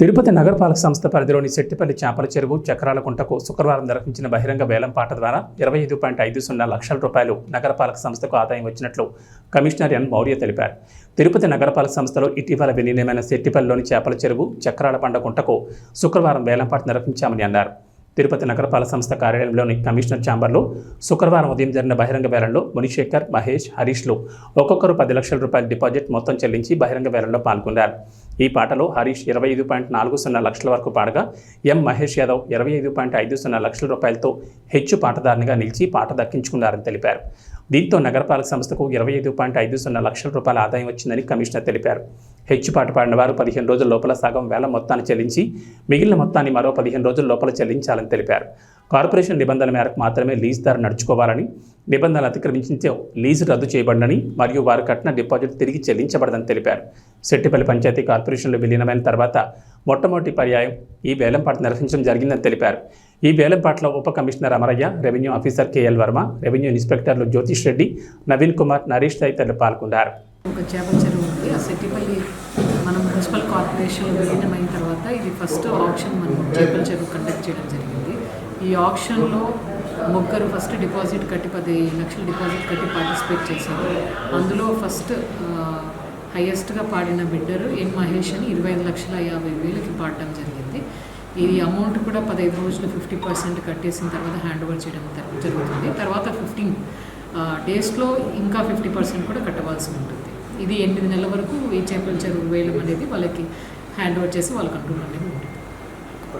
తిరుపతి నగరపాలక సంస్థ పరిధిలోని శెట్టిపల్లి చేపల చెరువు చక్రాల కుంటకు శుక్రవారం నిర్వహించిన బహిరంగ వేలం పాట ద్వారా ఇరవై ఐదు పాయింట్ ఐదు సున్నా లక్షల రూపాయలు నగరపాలక సంస్థకు ఆదాయం వచ్చినట్లు కమిషనర్ ఎన్ మౌర్య తెలిపారు. తిరుపతి నగరపాలక సంస్థలో ఇటీవల విలీనమైన శెట్టిపల్లిలోని చేపల చెరువు చక్రాల పండకుంటకు శుక్రవారం వేలంపాట నిర్వహించామని అన్నారు. తిరుపతి నగరపాలక సంస్థ కార్యాలయంలోని కమిషనర్ ఛాంబర్లో శుక్రవారం ఉదయం జరిగిన బహిరంగ వేలంలో మునిశేఖర్ మహేష్ హరీష్లు ఒక్కొక్కరు పది లక్షల రూపాయల డిపాజిట్ మొత్తం చెల్లించి బహిరంగ వేలంలో పాల్గొన్నారు. ఈ పాటలో హరీష్ ఇరవై ఐదు పాయింట్ నాలుగు సున్నా లక్షల వరకు పాడగా ఎం మహేష్ యాదవ్ ఇరవై ఐదు పాయింట్ ఐదు సున్నా లక్షల రూపాయలతో హెచ్చు పాటదారునిగా నిలిచి పాట దక్కించుకున్నారని తెలిపారు. దీంతో నగరపాలక సంస్థకు ఇరవై ఐదు పాయింట్ ఐదు సున్నా లక్షల రూపాయల ఆదాయం వచ్చిందని కమిషనర్ తెలిపారు. హెచ్చుపాటు పాడిన వారు పదిహేను రోజుల లోపల సగం వేల మొత్తాన్ని చెల్లించి మిగిలిన మొత్తాన్ని మరో పదిహేను రోజుల లోపల చెల్లించాలని తెలిపారు. కార్పొరేషన్ నిబంధనల మేరకు మాత్రమే లీజ్ నడుచుకోవాలని నిబంధనలు అతిక్రమించే లీజు రద్దు చేయబడనని మరియు వారు కట్టిన డిపాజిట్ తిరిగి చెల్లించబడదని తెలిపారు. సెట్టిపల్లి పంచాయతీ కార్పొరేషన్లో విలీనమైన తర్వాత మొట్టమొదటి పర్యాయం ఈ వేలంపాట నిర్వహించడం జరిగిందని తెలిపారు. ఈ వేలంపాటలో ఉప commissioner Amarayya revenue officer K L Varma revenue ఇన్స్పెక్టర్లు Jyothish Reddy Naveen Kumar Naresh తదితరులు పాల్గొన్నారు. ఒక చేపల చెరువు ఉంది. ఆ సెట్టిపల్లి మనం మున్సిపల్ కార్పొరేషన్ విలీనమైన తర్వాత ఇది ఫస్ట్ ఆప్షన్ మనం చేపల చెరువు కండక్ట్ చేయడం జరిగింది. ఈ ఆప్షన్లో ముగ్గురు ఫస్ట్ డిపాజిట్ కట్టి పది లక్షల డిపాజిట్ కట్టి పార్టిసిపేట్ చేశారు. అందులో ఫస్ట్ హయ్యెస్ట్గా పాడిన బిడ్డరు ఎన్ మహేష్ అని ఇరవై ఐదు లక్షల యాభై వేలకి పాడడం జరిగింది. ఇది అమౌంట్ కూడా పదహైదు రోజులు ఫిఫ్టీ పర్సెంట్ కట్టేసిన తర్వాత హ్యాండ్ ఓవర్ చేయడం జరుగుతుంది. తర్వాత ఫిఫ్టీన్ డేస్లో ఇంకా ఫిఫ్టీ పర్సెంట్ కూడా కట్టవలసి ఉంటుంది. ఇది ఎనిమిది నెలల వరకు ఈ చేపల చెరువు వేయడం అనేది వాళ్ళకి హ్యాండ్ ఓవర్ చేసి వాళ్ళకి ఉంటుంది.